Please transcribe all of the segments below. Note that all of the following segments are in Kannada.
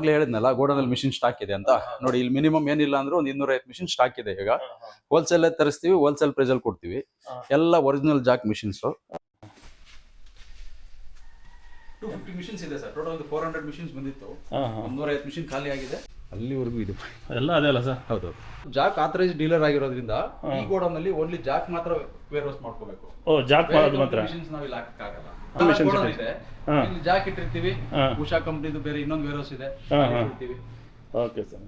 ಅವಾಗಲೇ ಹೇಳಿದ್ನಲ್ಲ ಗೋಡನಲ್ಲಿ ಮಿಷಿನ್ ಸ್ಟಾಕ್ ಇದೆ ಅಂತ. ನೋಡಿ ಇಲ್ಲಿ ಮಿನಿಮಮ್ ಏನಿಲ್ಲ ಅಂದ್ರೆ ಒಂದು ಇನ್ನೂರೈವತ್ತು ಮಿಷಿನ್ ಸ್ಟಾಕ್ ಇದೆ ಈಗ. ಹೋಲ್ಸೇಲ್ ತರಿಸ್ತೀವಿ ಹೋಲ್ಸೇಲ್ ಪ್ರೈಸ್ ಅಲ್ಲಿ ಕೊಡ್ತೀವಿ. ಎಲ್ಲ original jack machines two fifty machines ಇದೆ ಸರ್. ಟೋಟಲ್ ಒಂದು ಫೋರ್ ಹಂಡ್ರೆಡ್ ಮಿಷಿನ್ಸ್ ಬಂದಿತ್ತು. ಒಂದೂರೈವತ್ತು ಮಿಷಿನ್ ಖಾಲಿ ಆಗಿದೆ. ಅಲ್ಲಿವರೆಗೂ ಇದೆ. ಎಲ್ಲ ಅದೇ ಅಲ್ಲ ಸರ್. ಹೌದು ಜಾಕ್ ಆಥರೈಸ್ ಡೀಲರ್ ಆಗಿರೋದ್ರಿಂದ ಈ ಗೋಡೌನ್ ಅಲ್ಲಿ ಓನ್ಲಿ ಜಾಕ್ ಮಾತ್ರ ವೇರ್ ಹೌಸ್ ಮಾಡ್ಕೋಬೇಕು. ಓ ಜಾಕ್ ಮಾತ್ರ? ಮಿಷಿನ್ಸ್ ನಾವು ಇಲ್ಲಿ ಹಾಕಕ್ಕಾಗಲ್ಲ. ಮಿಷಿನ್ಸ್ ಇದೆ. ಇಲ್ಲಿ ಜಾಕ್ ಇಟ್ಟಿರ್ತೀವಿ. ಹಾ. ಉಷಾ ಕಂಪ್ನಿದು ಬೇರೆ ಇನ್ನೊಂದು ವೇರ್ ಹೌಸ್ ಇದೆ. ಇಟ್ಟಿರ್ತೀವಿ. Okay sir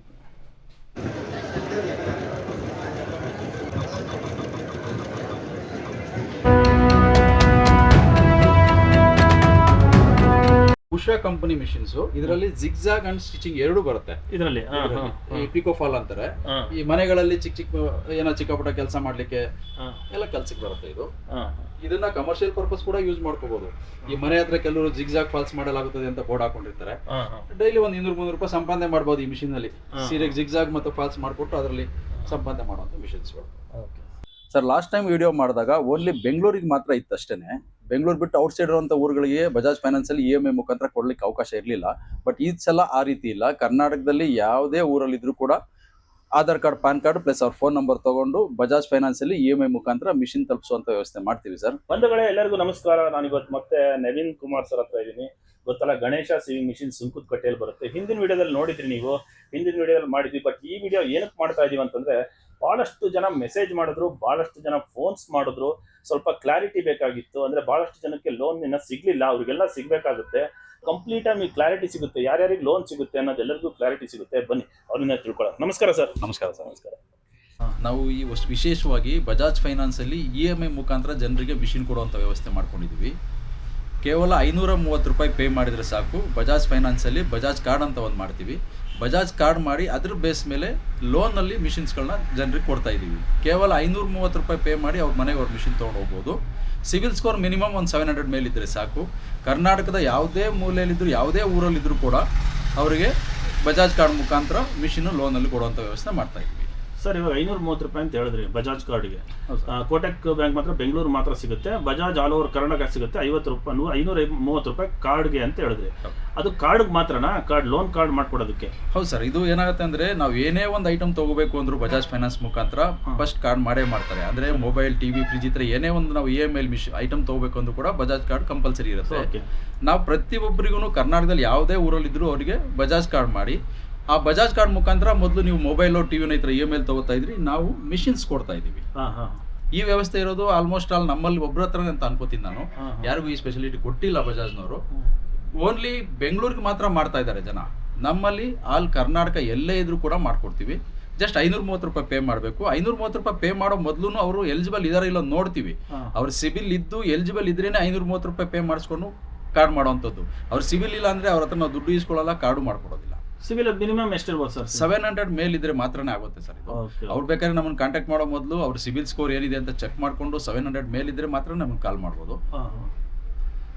Usha company machines. ಇದರಲ್ಲಿ ಜಿಗ್ಜಾಗ್ ಅಂಡ್ ಸ್ಟಿಚಿಂಗ್ ಎರಡು ಬರುತ್ತೆ. ಇದರಲ್ಲಿ ಈ ಪಿಕೋ ಫಾಲ್ ಅಂತಾರೆ ಈ ಮನೆಗಳಲ್ಲಿ ಚಿಕ್ಕ ಚಿಕ್ಕ ಏನೋ ಚಿಕ್ಕ ಪುಟ್ಟ ಕೆಲಸ ಮಾಡ್ಲಿಕ್ಕೆ ಎಲ್ಲ ಕೆಲ್ಸಕ್ಕೆ ಬರುತ್ತೆ ಇದು. ಇದನ್ನ ಕಮರ್ಷಿಯಲ್ ಪರ್ಪಸ್ ಕೂಡ ಯೂಸ್ ಮಾಡ್ಕೋಬಹುದು ಈ ಮನೆ ಹತ್ರ ಕೆಲವರು ಜಿಗ್ಜಾಗ್ ಫಾಲ್ಸ್ ಮಾಡಲಾಗುತ್ತದೆ ಅಂತ ಬೋರ್ಡ್ ಹಾಕೊಂಡಿರ್ತಾರೆ. ಡೈಲಿ ಒಂದು ಇನ್ನೂರು ಮುನ್ನೂರು ರೂಪಾಯಿ ಸಂಪಾದನೆ ಮಾಡಬಹುದು ಈ ಮಿಷಿನ್ ಅಲ್ಲಿ ಹಾ. ಸೀರೆಗೆ ಜಿಗ್ಜಾಗ್ ಮತ್ತು ಫಾಲ್ಸ್ ಮಾಡ್ಕೊಟ್ಟು ಅದರಲ್ಲಿ ಸಂಪಾದನೆ ಮಾಡುವಂತ machines okay. Sir last time video ಮಾಡಿದಾಗ ಓನ್ಲಿ ಬೆಂಗಳೂರಿಗೆ ಮಾತ್ರ ಇತ್ತು ಅಷ್ಟೇನೆ ಬೆಂಗಳೂರು ಬಿಟ್ಟು ಔಟ್ ಸೈಡ್ ಊರುಗಳಿಗೆ ಬಜಾಜ್ ಫೈನಾನ್ಸ್ ಅಲ್ಲಿ ಇ ಎಂ ಐ ಮುಖಾಂತರ ಕೊಡ್ಲಿಕ್ಕೆ ಅವಕಾಶ ಇರಲಿಲ್ಲ. ಬಟ್ ಈ ಸಲ ಆ ರೀತಿ ಇಲ್ಲ. ಕರ್ನಾಟಕದಲ್ಲಿ ಯಾವುದೇ ಊರಲ್ಲಿದ್ದರೂ ಕೂಡ Aadhaar card pan card plus ಅವ್ರ ಫೋನ್ ನಂಬರ್ ತಗೊಂಡು ಬಜಾಜ್ ಫೈನಾನ್ಸ್ ಅಲ್ಲಿ ಇ ಎಂ ಐ ಮುಖಾಂತರ ಮಿಷಿನ್ ತಲುಪಿಸುವಂತ ವ್ಯವಸ್ಥೆ ಮಾಡ್ತೀವಿ ಸರ್ ಬಂಧುಗಳೇ, ಎಲ್ಲರಿಗೂ ನಮಸ್ಕಾರ. ನಾನು ಇವತ್ತು ಮತ್ತೆ ನವೀನ್ ಕುಮಾರ್ ಸರ್ ಹತ್ರ ಇದ್ದೀನಿ. ಗೊತ್ತಲ್ಲ, ಗಣೇಶ ಸಿವಿಂಗ್ ಮಿಷಿನ್ ಸುಂಕುದ ಕಟ್ಟೆಯಲ್ಲಿ ಬರುತ್ತೆ. ಹಿಂದಿನ ವಿಡಿಯೋದಲ್ಲಿ ನೋಡಿದ್ರಿ ನೀವು. ಹಿಂದಿನ ವಿಡಿಯೋದಲ್ಲಿ ಮಾಡಿದ್ವಿ. ಬಟ್ ಈ ವಿಡಿಯೋ ಏನಕ್ಕೆ ಮಾಡ್ತಾ ಇದೀವಿ ಅಂತಂದ್ರೆ ಬಹಳಷ್ಟು ಜನ ಮೆಸೇಜ್ ಮಾಡಿದ್ರು ಭಾಳಷ್ಟು ಜನ ಫೋನ್ಸ್ ಮಾಡಿದ್ರು. ಸ್ವಲ್ಪ ಕ್ಲಾರಿಟಿ ಬೇಕಾಗಿತ್ತು. ಅಂದ್ರೆ ಭಾಳಷ್ಟು ಜನಕ್ಕೆ ಲೋನ್ ಇನ್ನ ಸಿಗ್ಲಿಲ್ಲ ಅವರಿಗೆಲ್ಲ ಸಿಗ್ಬೇಕಾಗುತ್ತೆ. ಕಂಪ್ಲೀಟ್ ಆಗಿ ಕ್ಲಾರಿಟಿ ಸಿಗುತ್ತೆ. ಯಾರ್ಯಾರಿಗೆ ಲೋನ್ ಸಿಗುತ್ತೆ ಅನ್ನೋದೆಲ್ಲರಿಗೂ ಕ್ಲಾರಿಟಿ ಸಿಗುತ್ತೆ. ಬನ್ನಿ ಅವ್ರನ್ನ ತಿಳ್ಕೊಳ್ಳೋಣ. ನಮಸ್ಕಾರ ಸರ್. ನಮಸ್ಕಾರ ಸರ್. ನಮಸ್ಕಾರ. ನಾವು ಈ ವಿಶೇಷವಾಗಿ ಬಜಾಜ್ ಫೈನಾನ್ಸಲ್ಲಿ ಇ ಎಂ ಐ ಮುಖಾಂತರ ಜನರಿಗೆ ಮಿಷಿನ್ ಕೊಡುವಂಥ ವ್ಯವಸ್ಥೆ ಮಾಡ್ಕೊಂಡಿದ್ದೀವಿ. ಕೇವಲ ಐನೂರ ಮೂವತ್ತು ರೂಪಾಯಿ ಪೇ ಮಾಡಿದರೆ ಸಾಕು. ಬಜಾಜ್ ಫೈನಾನ್ಸಲ್ಲಿ ಬಜಾಜ್ ಕಾರ್ಡ್ ಅಂತ ಒಂದು ಮಾಡ್ತೀವಿ. ಬಜಾಜ್ ಕಾರ್ಡ್ ಮಾಡಿ ಅದ್ರ ಬೇಸ್ ಮೇಲೆ ಲೋನಲ್ಲಿ ಮಿಷಿನ್ಸ್ಗಳನ್ನ ಜನರಿಗೆ ಕೊಡ್ತಾ ಇದ್ದೀವಿ ಕೇವಲ ಐನೂರ ಮೂವತ್ತು ರೂಪಾಯಿ ಪೇ ಮಾಡಿ ಅವ್ರ ಮನೆಗೆ ಅವ್ರ ಮಿಷಿನ್ ತೊಗೊಂಡು ಹೋಗ್ಬೋದು. ಸಿವಿಲ್ ಸ್ಕೋರ್ ಮಿನಿಮಮ್ ಒಂದು ಸೆವೆನ್ ಹಂಡ್ರೆಡ್ ಮೇಲಿದ್ದರೆ ಸಾಕು. ಕರ್ನಾಟಕದ ಯಾವುದೇ ಮೂಲೆಯಲ್ಲಿದ್ದರೂ ಯಾವುದೇ ಊರಲ್ಲಿದ್ದರೂ ಕೂಡ ಅವರಿಗೆ ಬಜಾಜ್ ಕಾರ್ಡ್ ಮುಖಾಂತರ ಮಿಷಿನ್ ಲೋನಲ್ಲಿ ಕೊಡುವಂಥ ವ್ಯವಸ್ಥೆ ಮಾಡ್ತಾ ಇದ್ದೀವಿ ಸರ್ ಇವಾಗ ಐನೂರ ಮೂವತ್ತು ರೂಪಾಯಿ ಅಂತ ಹೇಳಿದ್ರಿ ಬಜಾಜ್ ಕಾರ್ಡ್ಗೆ ಕೋಟೆಕ್ ಬ್ಯಾಂಕ್ ಮಾತ್ರ ಬೆಂಗಳೂರು ಮಾತ್ರ ಸಿಗುತ್ತೆ. ಬಜಾಜ್ ಆಲ್ ಓವರ್ ಕರ್ನಾಟಕ ಸಿಗುತ್ತೆ. ಐವತ್ತು ರೂಪಾಯಿ ನೂರ ಐನೂರ ಮೂವತ್ತು ರೂಪಾಯಿ ಕಾರ್ಡ್ಗೆ ಅಂತ ಹೇಳಿದ್ರಿ. ಅದು ಕಾರ್ಡ್ಗೆ ಮಾತ್ರನಾ? ಕಾರ್ಡ್ ಲೋನ್ ಕಾರ್ಡ್ ಮಾಡ್ಕೊಡೋದಕ್ಕೆ? ಹೌದು ಸರ್ ಇದು ಏನಾಗುತ್ತೆ ಅಂದ್ರೆ ನಾವು ಏನೇ ಒಂದು ಐಟಮ್ ತಗೋಬೇಕು ಅಂದರೂ ಬಜಾಜ್ ಫೈನಾನ್ಸ್ ಮುಖಾಂತರ. ಫಸ್ಟ್ ಕಾರ್ಡ್ ಮಾಡೇ ಮಾಡ್ತಾರೆ. ಅಂದ್ರೆ ಮೊಬೈಲ್ ಟಿವಿ ಫ್ರಿಜ್ ಇತ್ರ ಏನೇ ಒಂದು ನಾವು ಇ ಎಂ ಐ ಮಿಷ್ ಐಟಮ್ ತಗೋಬೇಕು ಅಂದ್ರೂ ಕೂಡ ಬಜಾಜ್ ಕಾರ್ಡ್ ಕಂಪಲ್ಸರಿ ಇರುತ್ತೆ. ನಾವು ಪ್ರತಿಯೊಬ್ಬರಿಗೂ ಕರ್ನಾಟಕದಲ್ಲಿ ಯಾವುದೇ ಊರಲ್ಲಿದ್ದರೂ ಅವರಿಗೆ ಬಜಾಜ್ ಕಾರ್ಡ್ ಮಾಡಿ. ಆ ಬಜಾಜ್ ಕಾರ್ಡ್ ಮುಖಾಂತರ ಮೊದಲು ನೀವು ಮೊಬೈಲು ಟಿ ವಿನ ಥರ ಇ ಎಂ ಎಲ್ ತಗೋತಾ ಇದ್ರಿ. ನಾವು ಮಿಷಿನ್ಸ್ ಕೊಡ್ತಾ ಇದ್ದೀವಿ. ಈ ವ್ಯವಸ್ಥೆ ಇರೋದು ಆಲ್ಮೋಸ್ಟ್ ಆಲ್ ನಮ್ಮಲ್ಲಿ ಒಬ್ಬರ ಹತ್ರ ಅಂತ ಅನ್ಕೋತೀನಿ ನಾನು. ಯಾರಿಗೂ ಈ ಸ್ಪೆಷಾಲಿಟಿ ಕೊಟ್ಟಿಲ್ಲ ಬಜಾಜ್ನವರು. ಓನ್ಲಿ ಬೆಂಗಳೂರಿಗೆ ಮಾತ್ರ ಮಾಡ್ತಾ ಇದ್ದಾರೆ ಜನ. ನಮ್ಮಲ್ಲಿ ಆಲ್ ಕರ್ನಾಟಕ ಎಲ್ಲೇ ಇದ್ರೂ ಕೂಡ ಮಾಡ್ಕೊಡ್ತೀವಿ. ಜಸ್ಟ್ ಐನೂರ ಮೂವತ್ತು ರೂಪಾಯಿ ಪೇ ಮಾಡಬೇಕು. ಐನೂರ ಮೂವತ್ತು ರೂಪಾಯಿ ಪೇ ಮಾಡೋ ಮೊದಲು ಅವರು ಎಲಿಜಿಬಲ್ ಇದಾರೆ ಇಲ್ಲ ನೋಡ್ತೀವಿ. ಅವ್ರ ಸಿಬಿಲ್ ಇದ್ದು ಎಲಿಜಿಬಲ್ ಇದ್ರೇನೆ ಐನೂರ ಮೂವತ್ತು ರೂಪಾಯಿ ಪೇ ಮಾಡಿಸ್ಕೊಂಡು ಕಾರ್ಡ್ ಮಾಡೋವಂಥದ್ದು ಅವ್ರ ಸಿಬಿಲ್ ಇಲ್ಲ ಅಂದರೆ ಅವ್ರ ಹತ್ರ ನಾವು ದುಡ್ಡು ಇಸ್ಕೊಳ್ಳಲ್ಲ ಕಾರ್ಡು ಮಾಡ್ಕೊಡೋದಿಲ್ಲ. ಸಿವಿಲ್ ಮಿನಿಮಮ್ ಎಷ್ಟಿರ್ಬೋದು ಸರ್? ಸೆವೆನ್ ಹಂಡ್ರೆಡ್ ಮೇಲ್ ಇದ್ರೆ ಮಾತ್ರನೇ ಆಗುತ್ತೆ ಸರ್ ಇದು. ಓಕೆ ಅವ್ರು ಬೇಕಾದ್ರೆ ನಮ್ಮನ್ನು ಕಾಂಟ್ಯಾಕ್ಟ್ ಮಾಡೋ ಮೊದಲು ಅವ್ರ ಸಿವಿಲ್ ಸ್ಕೋರ್ ಏನಿದೆ ಅಂತ ಚೆಕ್ ಮಾಡಿಕೊಂಡು ಸೆವೆನ್ ಹಂಡ್ರೆಡ್ ಮೇಲ್ ಇದ್ರೆ ಮಾತ್ರ ನಮಗೆ ಕಾಲ್ ಮಾಡ್ಬೋದು.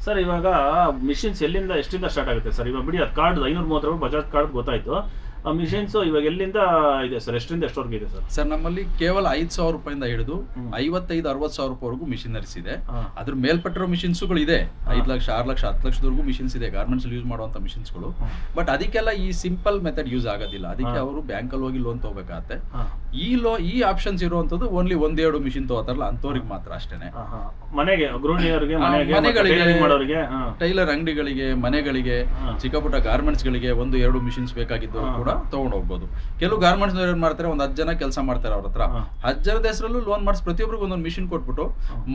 ಸರ್ ಇವಾಗ ಮಿಷಿನ್ಸ್ ಎಲ್ಲಿಂದ ಎಷ್ಟಿಂದ ಸ್ಟಾರ್ಟ್ ಆಗುತ್ತೆ ಸರ್? ಇವಾಗ ಬಿಡಿ ಅದು ಕಾರ್ಡ್ ಐನೂರ ಮೂವತ್ತು ರೂಪಾಯಿ ಬಜಾಜ್ ಕಾರ್ಡ್ ಗೊತ್ತಾಯ್ತು. ಮಿಷಿನ್ಸು ಇವಾಗ ಎಲ್ಲಿಂದ ಇದೆ ಸರ್ ಎಷ್ಟರಿಂದ ಎಷ್ಟವರೆಗೆ ಇದೆ ಸರ್ ಸರ್ ನಮ್ಮಲ್ಲಿ ಕೇವಲ ಐದು ಸಾವಿರ ರೂಪಾಯಿಂದ ಹಿಡಿದು. ಐವತ್ತೈದು ಅರವತ್ತು ಸಾವಿರ ರೂಪಾಯಿವರೆಗೂ ಮಿಷಿನರೀಸ್ ಇದೆ. ಅದ್ರ ಮೇಲ್ಪಟ್ಟಿರೋ ಮಿಷಿನ್ಸ್ಗಳು ಇದೆ. ಐದು ಲಕ್ಷ ಆರು ಲಕ್ಷ ಹತ್ತು ಲಕ್ಷದವರೆಗೂ ಮಿಷಿನ್ಸ್ ಇದೆ. ಗಾರ್ಮೆಂಟ್ಸ್ ಯೂಸ್ ಮಾಡುವಂಥ ಮಿಷಿನ್ಸ್ಗಳು ಬಟ್ ಅದಕ್ಕೆಲ್ಲ ಈ ಸಿಂಪಲ್ ಮೆಥಡ್ ಯೂಸ್ ಆಗೋದಿಲ್ಲ. ಅದಕ್ಕೆ. ಅವರು ಬ್ಯಾಂಕಲ್ಲಿ ಹೋಗಿ ಲೋನ್ ತಗೋಬೇಕಾಗತ್ತೆ. ಈ ಲೋ ಈ ಆಪ್ಷನ್ಸ್ ಇರುವಂತದ್ದು ಓನ್ಲಿ ಒಂದೆರಡು ಮಿಷಿನ್ ತಗೋತಾರಲ್ಲ ಅಂಥವ್ರಿಗೆ ಮಾತ್ರ ಅಷ್ಟೇನೆ. ಮನೆಗೆ ಗೃಹಿಣಿಯರಿಗೆ ಮನೆಗಳಿಗೆ- ಟೈಲರ್ ಅಂಗಡಿಗಳಿಗೆ ಮನೆಗಳಿಗೆ ಚಿಕ್ಕಪುಟ್ಟ ಚಿಕ್ಕ ಪುಟ್ಟ ಗಾರ್ಮೆಂಟ್ಸ್ಗಳಿಗೆ ಒಂದು ಎರಡು ಮಿಷಿನ್ಸ್ ಬೇಕಾಗಿದ್ದವರು ಕೂಡ ತಗೊಂಡು ಹೋಗ್ಬೋದು ಕೆಲವು ಗಾರ್ಮೆಂಟ್ಸ್ ಏನ್ ಮಾಡ್ತಾರೆ ಒಂದು ಹತ್ತು ಜನ ಕೆಲಸ ಮಾಡ್ತಾರೆ ಅವ್ರ ಹತ್ರ. ಹತ್ತು ಜನದ ಹೆಸರಲ್ಲೂ ಲೋನ್ ಮಾಡಿಸಿ ಪ್ರತಿಯೊಬ್ಬರಿಗೂ ಒಂದೊಂದು ಮಿಷಿನ್ ಕೊಟ್ಬಿಟ್ಟು.